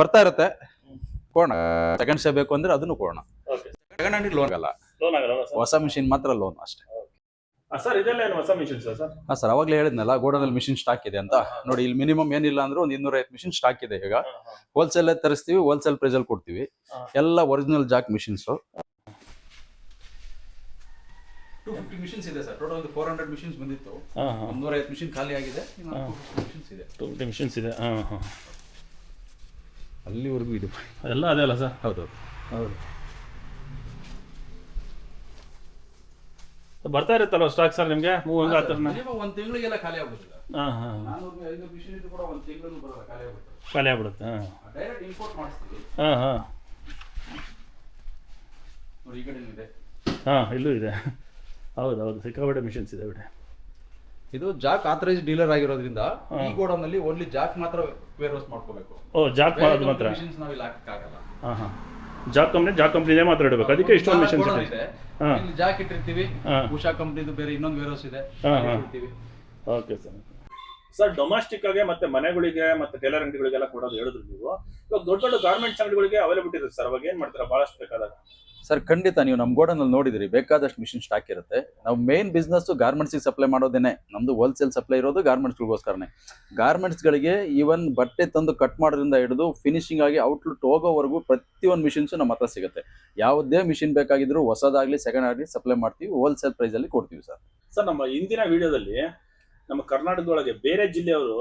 ಬರ್ತಾ ಇರುತ್ತೆ. ಕೊಡೋಣ. ಸೆಕೆಂಡ್ ಸೇ ಬೇಕು ಅಂದ್ರೆ ಅದನ್ನು ಕೊಡೋಣ. ಸೆಕೆಂಡ್ ಹ್ಯಾಂಡ್ ಲೋನ್ ಆಗಲ್ಲ. ಹೊಸ ಮಿಷಿನ್ ಮಾತ್ರ ಲೋನ್ ಅಷ್ಟೇ. ಸರ್ ಇದೆಲ್ಲ ಏನು ಹೊಸ ಮಿಷಿನ್ ಸರ್ ಸರ್? ಹಾ ಸರ್ ಅವಾಗಲೇ ಹೇಳಿದ್ನಲ್ಲ ಗೋಡನಲ್ಲಿ ಮಿಷಿನ್ ಸ್ಟಾಕ್ ಇದೆ ಅಂತ. ನೋಡಿ ಇಲ್ಲಿ ಮಿನಿಮಮ್ ಏನಿಲ್ಲ ಅಂದ್ರೆ ಒಂದು ಇನ್ನೂರ ಐವತ್ತು ಮಿಷಿನ್ ಸ್ಟಾಕ್ ಇದೆ ಈಗ. ಹೋಲ್ಸೇಲ್ ತರಿಸ್ತೀವಿ ಹೋಲ್ಸೇಲ್ ಪ್ರೈಸ್ ಅಲ್ಲಿ ಕೊಡ್ತೀವಿ. ಎಲ್ಲ original Jack machines two fifty machines ಇದೆ ಸರ್. ಟೋಟಲ್ ಒಂದು ಫೋರ್ ಹಂಡ್ರೆಡ್ ಮಿಷಿನ್ಸ್ ಬಂದಿತ್ತು. ಒಂದೂರ ಐವತ್ತು ಮಿಷಿನ್ ಖಾಲಿ ಆಗಿದೆ. ಮಿಷಿನ್ಸ್ ಇದೆ. ಟೂ ಫಿಫ್ಟಿ ಮಿಷಿನ್ಸ್ ಇದೆ. ಹಾಂ ಹಾಂ. ಅಲ್ಲಿವರೆಗೂ ಇದು ಎಲ್ಲ ಅದೇ ಅಲ್ಲ ಸರ್? ಹೌದು. ಹೌದು. ಬರ್ತಾ ಇರುತ್ತಲ್ಲ ಸ್ಟಾಕ್ ಸರ್ ನಿಮಗೆ? ಮೂವ್ ಆ ಥರ ಮಿನಿಮಮ್ ಒಂದು ತಿಂಗಳಿಗೆಲ್ಲ ಖಾಲಿ ಆಗುತ್ತೆ ಹಾಂ ಹಾಂ ನಾನೂರು ಐದು ಮಿಷಿನ್ ಇದ್ದು ಕೂಡ ಒಂದು ತಿಂಗಳು ಬರಲ್ಲ ಖಾಲಿ ಆಗುತ್ತೆ ಖಾಲಿ ಆಗ್ಬಿಡುತ್ತೆ ಹಾಂ. ಡೈರೆಕ್ಟ್ ಇಂಪೋರ್ಟ್ ಮಾಡಿಸ್ತೀವಿ. ಹಾಂ ಹಾಂ. ನೋಡಿ ಈ ಕಡೆ ಇದೆ. ಹಾಂ ಇಲ್ಲೂ ಇದೆ. ಹೌದು ಹೌದು ಸಿಕ್ಕಾಪಟ್ಟೆ ಮಿಷನ್ಸ್ ಇದೆ ಬಿಡಿ. ಇದು ಜಾಕ್ ಆಥರೈಸ್ ಡೀಲರ್ ಆಗಿರೋದ್ರಿಂದ ಈ ಗೋಡೌನ್ ಅಲ್ಲಿ ಓನ್ಲಿ ಜಾಕ್ ಮಾತ್ರ ವೇರ್ ಹೌಸ್ ಮಾಡ್ಕೋಬೇಕು. ಓ ಜಾಕ್ ಮಾಡೋದು ಮಾತ್ರ? ಮಿಷನ್ಸ್ ನಾವು ಇಲ್ಲಿ ಹಾಕಕ್ಕಾಗಲ್ಲ. ಹಾಂ ಹಾಂ. ಜಾಕ್ ಕಂಪ್ನಿ ಜಾಕ್ ಕಂಪ್ನಿನೇ ಮಾತಾಡಬೇಕು. ಅದಕ್ಕೆ ಇಷ್ಟೊಂದು ಮಿಷನ್ ಇದೆ. ಇಲ್ಲಿ ಜಾಕ್ ಇಟ್ಟಿರ್ತೀವಿ. ಹಾ. ಉಷಾ ಕಂಪ್ನಿದು ಬೇರೆ ಇನ್ನೊಂದು ವೇರೋಸ್ ಇದೆ. ಹಾ, ಅಲ್ಲಿ ಇಟ್ಟಿರ್ತೀವಿ. ಓಕೆ ಸರ್ ಸರ್ ಡೊಮೆಸ್ಟಿಕ್ ಆಗಿ ಮತ್ತೆ ಮನೆಗಳಿಗೆ ಮತ್ತೆ ಟೇಲರ್ ಅಂಗಡಿಗಳಿಗೆಲ್ಲ ಕೊಡೋದು ಹೇಳಿದ್ರು ನೀವು. ಇವಾಗ ದೊಡ್ಡ ದೊಡ್ಡ ಗಾರ್ಮೆಂಟ್ಸ್ ಅಂಗಡಿಗಳಿಗೆ ಅವೈಲಬಿಲಿಟಿ ಇರುತ್ತೆ ಸರ್ ಅವಾಗ ಏನ್ ಮಾಡ್ತಾರೆ? ಬಹಳಷ್ಟು ಬೇಕಾದಾಗ. ಸರ್, ಖಂಡಿತ ನೀವು ನಮ್ಮ ಗೋಡನಲ್ಲಿ ನೋಡಿದ್ರಿ, ಬೇಕಾದಷ್ಟು ಮಿಷಿನ್ ಸ್ಟಾಕ್ ಇರುತ್ತೆ. ನಾವು ಮೇನ್ ಬಿಸ್ನೆಸ್ ಗಾರ್ಮೆಂಟ್ಸ್ ಸಪ್ಲೈ ಮಾಡೋದೇನೆ. ನಮ್ದು ಹೋಲ್ಸೇಲ್ ಸಪ್ಲೈ ಇರೋದು ಗಾರ್ಮೆಂಟ್ಸ್ಗಳಿಗೋಸ್ಕರನೇ ಗಾರ್ಮೆಂಟ್ಸ್ಗಳಿಗೆ ಈವನ್ ಬಟ್ಟೆ ತಂದು ಕಟ್ ಮಾಡೋದ್ರಿಂದ ಹಿಡಿದು ಫಿನಿಶಿಂಗ್ ಆಗಿ ಔಟ್ಲುಟ್ ಹೋಗೋವರೆಗೂ ಪ್ರತಿಯೊಂದು ಮಿಷಿನ್ಸು ನಮ್ಮ ಹತ್ರ ಸಿಗುತ್ತೆ. ಯಾವುದೇ ಮಿಷಿನ್ ಬೇಕಾಗಿದ್ರು ಹೊಸದಾಗ್ಲಿ ಸೆಕೆಂಡ್ ಆಗಲಿ ಸಪ್ಲೈ ಮಾಡ್ತೀವಿ ಹೋಲ್ಸೇಲ್ ಪ್ರೈಸ್ ಅಲ್ಲಿ ಕೊಡ್ತೀವಿ ಸರ್. ಸರ್, ನಮ್ಮ ಇಂದಿನ ವಿಡಿಯೋದಲ್ಲಿ ನಮ್ಮ ಕರ್ನಾಟಕದೊಳಗೆ ಬೇರೆ ಜಿಲ್ಲೆಯವರು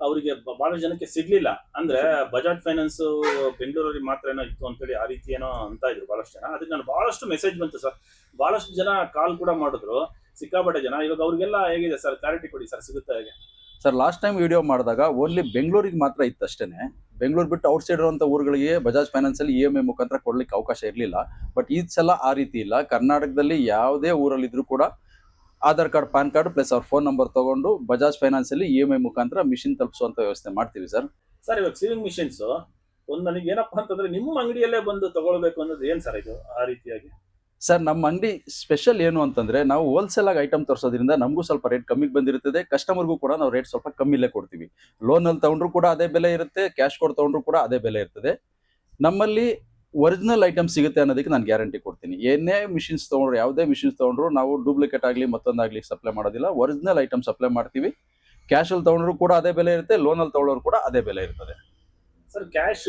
ಅವರಿಗೆ ಬಹಳ ಜನಕ್ಕೆ ಸಿಗ್ಲಿಲ್ಲ. ಅಂದ್ರೆ ಬಜಾಜ್ ಫೈನಾನ್ಸ್ ಬೆಂಗಳೂರಲ್ಲಿ ಮಾತ್ರ ಏನೋ ಇತ್ತು ಅಂತೇಳಿ ಆ ರೀತಿ ಏನೋ ಅಂತ ಇದ್ರು ಬಹಳಷ್ಟು ಜನ. ಅದಕ್ಕೆ ನಾನು ಬಹಳಷ್ಟು ಮೆಸೇಜ್ ಬಂತು ಸರ್. ಬಹಳಷ್ಟು ಜನ ಕಾಲ್ ಕೂಡ ಮಾಡಿದ್ರು. ಸಿಕ್ಕಾಪಟ್ಟೆ ಜನ. ಇವಾಗ ಅವ್ರಿಗೆಲ್ಲ ಹೇಗಿದೆ ಸರ್? ಕ್ಲಾರಿಟಿ ಕೊಡಿ ಸರ್, ಸಿಗುತ್ತಾ ಹೇಗೆ? ಸರ್ ಲಾಸ್ಟ್ ಟೈಮ್ ವಿಡಿಯೋ ಮಾಡಿದಾಗ ಓನ್ಲಿ ಬೆಂಗಳೂರಿಗೆ ಮಾತ್ರ ಇತ್ತು ಅಷ್ಟೇನೆ ಬೆಂಗಳೂರು ಬಿಟ್ಟು ಔಟ್ ಸೈಡ್ ಇರುವಂಥ ಊರುಗಳಿಗೆ ಬಜಾಜ್ ಫೈನಾನ್ಸ್ ಅಲ್ಲಿ ಇ ಎಂ ಐ ಮುಖಾಂತರ ಕೊಡ್ಲಿಕ್ಕೆ ಅವಕಾಶ ಇರಲಿಲ್ಲ. ಬಟ್ ಈ ಸಲ ಆ ರೀತಿ ಇಲ್ಲ. ಕರ್ನಾಟಕದಲ್ಲಿ ಯಾವುದೇ ಊರಲ್ಲಿದ್ರು ಕೂಡ Aadhaar card PAN card plus ಅವ್ರ ಫೋನ್ ನಂಬರ್ ತಗೊಂಡು ಬಜಾಜ್ ಫೈನಾನ್ಸ್ ಅಲ್ಲಿ ಇ ಎಂ ಐ ಮುಖಾಂತರ ಮಿಷಿನ್ ತಲುಪಿಸುವಂತ ವ್ಯವಸ್ಥೆ ಮಾಡ್ತೀವಿ ಸರ್. ಸರ್ ಇವಾಗ ಸೀವಿಂಗ್ ಮಿಷಿನ್ಸ್ ಒಂದು ನನಗೆ ಏನಪ್ಪಾ ಅಂತಂದ್ರೆ ನಿಮ್ಮ ಅಂಗಡಿಯಲ್ಲೇ ಬಂದು ತಗೊಳ್ಬೇಕು ಅನ್ನೋದು ಏನ್ ಸರ್ ಇದು ಆ ರೀತಿಯಾಗಿ? ಸರ್ ನಮ್ಮ ಅಂಗಡಿ ಸ್ಪೆಷಲ್ ಏನು ಅಂತಂದ್ರೆ ನಾವು ಹೋಲ್ಸೇಲ್ ಆಗಿ ಐಟಮ್ ತರಿಸೋದ್ರಿಂದ ನಮಗೂ ಸ್ವಲ್ಪ ರೇಟ್ ಕಮ್ಮಿಗೆ ಬಂದಿರುತ್ತದೆ ಕಸ್ಟಮರ್ಗೂ ಕೂಡ ನಾವು ರೇಟ್ ಸ್ವಲ್ಪ ಕಮ್ಮಿಲೇ ಕೊಡ್ತೀವಿ. ಲೋನ್ ಅಲ್ಲಿ ತಗೊಂಡ್ರು ಕೂಡ ಅದೇ ಬೆಲೆ ಇರುತ್ತೆ ಕ್ಯಾಶ್ ಕೊಡ್ ತಗೊಂಡ್ರು ಕೂಡ ಅದೇ ಬೆಲೆ ಇರ್ತದೆ. ನಮ್ಮಲ್ಲಿ ಒರಿಜಿನಲ್ ಐಟಮ್ ಸಿಗುತ್ತೆ ಅನ್ನೋದಕ್ಕೆ ನಾನು ಗ್ಯಾರಂಟಿ ಕೊಡ್ತೀನಿ. ಏನೇ ಮಿಷಿನ್ಸ್ ತೊಗೊಂಡ್ರು ಯಾವುದೇ ಮಿಷಿನ್ಸ್ ತೊಗೊಂಡ್ರು ನಾವು ಡೂಪ್ಲಿಕೇಟ್ ಆಗಲಿ ಮತ್ತೊಂದಾಗಲಿ ಸಪ್ಲೈ ಮಾಡೋದಿಲ್ಲ. ಒರಿಜಿನಲ್ ಐಟಮ್ ಸಪ್ಲೈ ಮಾಡ್ತೀವಿ. ಕ್ಯಾಶಲ್ಲಿ ತೊಗೊಂಡ್ರು ಕೂಡ ಅದೇ ಬೆಲೆ ಇರುತ್ತೆ ಲೋನಲ್ಲಿ ತೊಗೊಳೋರು ಕೂಡ ಅದೇ ಬೆಲೆ ಇರ್ತದೆ. ಸರ್ ಕ್ಯಾಶ್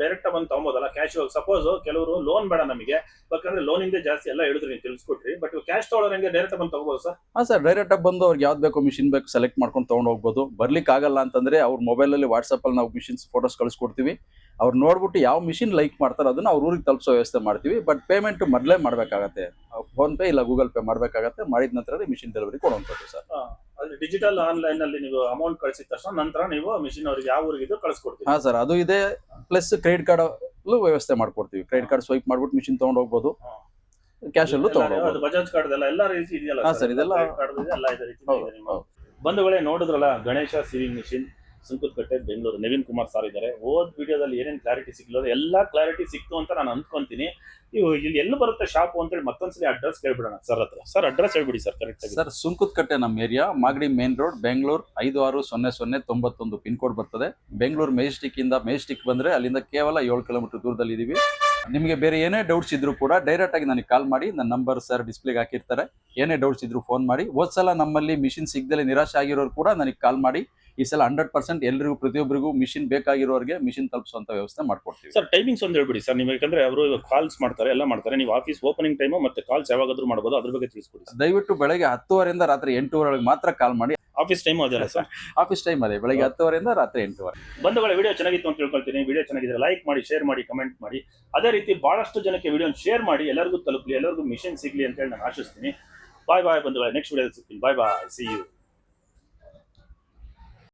ಡೈರೆಕ್ಟ್ ಬಂದು ತಗೊಬೋದಲ್ಲ? ಕ್ಯಾಶ್ ಸಪೋಸ್ ಕೆಲವರು ಲೋನ್ ಬೇಡ ನಮಗೆ. ಯಾಕಂದ್ರೆ ಲೋನ್ ಇಂದ ಜಾಸ್ತಿ ಎಲ್ಲ ಹೇಳಿದ್ರಿ ನೀವು ತಿಳಿಸ್ಕೊಟ್ರಿ. ಬಟ್ ಕ್ಯಾಶ್ ತಗೊಳ್ಳೋರು ಹಂಗೆ ಡೈರೆಕ್ಟ್ ಬಂದು ತಗೋಬಹುದು ಸರ್ ಹಾಂ ಸರ್ ಡೈರೆಕ್ಟ್ ಆಗಿ ಬಂದು ಅವ್ರಿಗೆ ಯಾವ್ದು ಬೇಕೋ ಮಿಷಿನ್ ಬೇಕು ಸೆಲೆಕ್ಟ್ ಮಾಡ್ಕೊಂಡು ತೊಗೊಂಡು ಹೋಗ್ಬೋದು. ಬರ್ಲಿಕ್ಕೆ ಆಗಲ್ಲ ಅಂತಂದ್ರೆ ಅವ್ರ ಮೊಬೈಲಲ್ಲಿ ವಾಟ್ಸಪ್ಪಲ್ಲಿ ನಾವು ಮಿಷಿನ್ಸ್ ಫೋಟೋಸ್ ಕಳಿಸ್ಕೊಡ್ತೀವಿ. ಅವ್ರು ನೋಡ್ಬಿಟ್ಟು ಯಾವ ಮಿಷಿನ್ ಲೈಕ್ ಮಾಡ್ತಾರೆ ಅದನ್ನ ಅವ್ರ ಊರಿಗೆ ತಲುಪಿಸೋ ವ್ಯವಸ್ಥೆ ಮಾಡ್ತೀವಿ. ಬಟ್ ಪೇಮೆಂಟ್ ಮೊದಲೇ ಮಾಡಬೇಕಾಗತ್ತೆ. ಫೋನ್ ಪೇ ಇಲ್ಲ ಗೂಗಲ್ ಪೇ ಮಾಡಬೇಕಾಗತ್ತೆ. ಮಾಡಿದ ನಂತರ ಮಿಷಿನ್ ಡೆಲಿವರಿ ಕೊಡುವಂಥದ್ದು ಸರ್. ಅಲ್ಲಿ ಡಿಜಿಟಲ್ ಆನ್ಲೈನ್ ಅಲ್ಲಿ ನೀವು ಅಮೌಂಟ್ ಕಳಿಸಿದ ತಕ್ಷಣ ನಂತರ ನೀವು ಮಿಷಿನ್ ಅವರಿಗೆ ಯಾವ ಊರಿಗೆ ಕಳಿಸ್ಕೊಡ್ತೀವಿ ಹಾ ಸರ್ ಅದು ಇದೆ. ಪ್ಲಸ್ ಕ್ರೆಡಿಟ್ ಕಾರ್ಡ್ ವ್ಯವಸ್ಥೆ ಮಾಡ್ಕೊಡ್ತೀವಿ. ಕ್ರೆಡಿಟ್ ಕಾರ್ಡ್ ಸ್ವೈಪ್ ಮಾಡ್ಬಿಟ್ಟು ಮಿಷಿನ್ ತಗೊಂಡು ಹೋಗ್ಬೋದು. ಕ್ಯಾಶ್ ಅಲ್ಲೂ ತಗೊಂಡು ಬಜಾಜ್ ಕಾರ್ಡ್ ಎಲ್ಲ ಎಲ್ಲ ರೀತಿ ಇದೆಯಲ್ಲ ಹಾ, ಸರ್, ಇದೆಲ್ಲ- ಇದೆ ಇದೆ. ಬಂಧುಗಳೇ ನೋಡಿದ್ರಲ್ಲ Ganesha sewing machine Sunkadakatte Bengaluru. Naveen Kumar sir ಇದ್ದಾರೆ. ಓದ್ ವಿಡಿಯೋದಲ್ಲಿ ಏನೇನು ಕ್ಲಾರಿಟಿ ಸಿಕ್ಕಿಲ್ಲ ಎಲ್ಲ ಕ್ಲಾರಿಟಿ ಸಿಕ್ತು ಅಂತ ನಾನು ಅಂದ್ಕೊಂತೀನಿ. ನೀವು ಇಲ್ಲಿ ಎಲ್ಲಿ ಬರುತ್ತೆ ಶಾಪು ಅಂತೇಳಿ ಮತ್ತೊಂದ್ಸಲಿ ಅಡ್ರೆಸ್ ಕೇಳ್ಬಿಡೋಣ ಸರ್ ಹತ್ರ. ಸರ್ ಅಡ್ರೆಸ್ ಹೇಳ್ಬಿಡಿ ಸರ್ ಕರೆಕ್ಟ್ ಸರ್ ಸುಂಕುತ್ಕಟ್ಟೆ ನಮ್ಮ area Magadi main road Bengaluru, ಐದು ಆರು ಸೊನ್ನೆ ಸೊನ್ನೆ ತೊಂಬತ್ತೊಂದು ಪಿನ್ ಕೋಡ್ ಬರ್ತದೆ. ಬೆಂಗಳೂರು ಮೇಜಿಸ್ಟಿಕ್ ಇಂದ ಮೇಜಿಸ್ಟಿಕ್ ಬಂದ್ರೆ ಅಲ್ಲಿಂದ ಕೇವಲ ಏಳು ಕಿಲೋಮೀಟರ್ ದೂರದಲ್ಲಿ ಇದೀವಿ ನಿಮಗೆ ಬೇರೆ ಏನೇ ಡೌಟ್ಸ್ ಇದ್ರು ಕೂಡ ಡೈರೆಕ್ಟ್ ಆಗಿ ನನಗೆ ಕಾಲ್ ಮಾಡಿ ನನ್ನ ನಂಬರ್ ಸರ್ ಡಿಸ್ಪ್ಲೇಗೆ ಹಾಕಿರ್ತಾರೆ. ಏನೇ ಡೌಟ್ಸ್ ಇದ್ರು ಫೋನ್ ಮಾಡಿ. ಹೋದ್ ಸಲ ನಮ್ಮಲ್ಲಿ ಮಿಷಿನ್ ಸಿಗದಲ್ಲೇ ನಿರಾಶೆ ಆಗಿರೋರು ಕೂಡ ನನಗೆ ಕಾಲ್ ಮಾಡಿ. ಈ ಸಲ ಹಂಡ್ರೆಡ್ ಪರ್ಸೆಂಟ್ ಎಲ್ಲರಿಗೂ ಪ್ರತಿಯೊಬ್ಬರಿಗೂ ಮಿಷಿನ್ ಬೇಕಾಗಿರೋರಿಗೆ ಮಿಷಿನ್ ತಲುಪಿಸುವಂತ ವ್ಯವಸ್ಥೆ ಮಾಡ್ಕೊಡ್ತೀವಿ. ಸರ್ ಟೈಮಿಂಗ್ಸ್ ಒಂದು ಹೇಳ್ಬಿಡಿ ಸರ್ ನೀವು ಯಾಕಂದ್ರೆ ಅವರು ಕಾಲ್ಸ್ ಮಾಡ್ತಾರೆ ಎಲ್ಲ ಮಾಡ್ತಾರೆ. ನೀವು ಆಫೀಸ್ ಓಪನಿಂಗ್ ಟೈಮು ಮತ್ತೆ ಕಾಲ್ಸ್ ಯಾವಾಗಾದ್ರೂ ಮಾಡಬಹುದು ಅದ್ರ ಬಗ್ಗೆ ತಿಳಿಸ್ಕೊಡಿ ಸರ್ ದಯವಿಟ್ಟು ಬೆಳಗ್ಗೆ ಹತ್ತುವರೆಯಿಂದ ರಾತ್ರಿ ಎಂಟೂವರೆಗೆ ಮಾತ್ರ ಕಾಲ್ ಮಾಡಿ. ಆಫೀಸ್ ಟೈಮ್ ಅದೆಲ್ಲ ಸರ್ ಆಫೀಸ್ ಟೈಮ್ ಅದೇ ಬೆಳಗ್ಗೆ ಹತ್ತುವರೆಯಿಂದ ರಾತ್ರಿ ಎಂಟುವರೆ. ಬಂಧುಗಳ ವಿಡಿಯೋ ಚೆನ್ನಾಗಿತ್ತು ಅಂತ ತಿಳ್ಕೊಳ್ತೀನಿ. ವಿಡಿಯೋ ಚೆನ್ನಾಗಿದ್ರೆ ಲೈಕ್ ಮಾಡಿ ಶೇರ್ ಮಾಡಿ ಕಮೆಂಟ್ ಮಾಡಿ. ಅದೇ ರೀತಿ ಬಹಳಷ್ಟು ಜನಕ್ಕೆ ವಿಡಿಯೋ ಶೇರ್ ಮಾಡಿ ಎಲ್ಲರಿಗೂ ತಲುಪಲಿ ಎಲ್ಲರಿಗೂ ಮಿಷನ್ ಸಿಗಲಿ ಅಂತ ಹೇಳಿ ನಾನು ಆಶಿಸ್ತೀನಿ. ಬಾಯ್ ಬಾಯ್ ಬಂಧುಗಳ. ನೆಕ್ಸ್ಟ್ ವಿಡಿಯೋ ಸಿಗ್ತೀನಿ. ಬಾಯ್ ಬಾಯ್ ಸಿ ಯು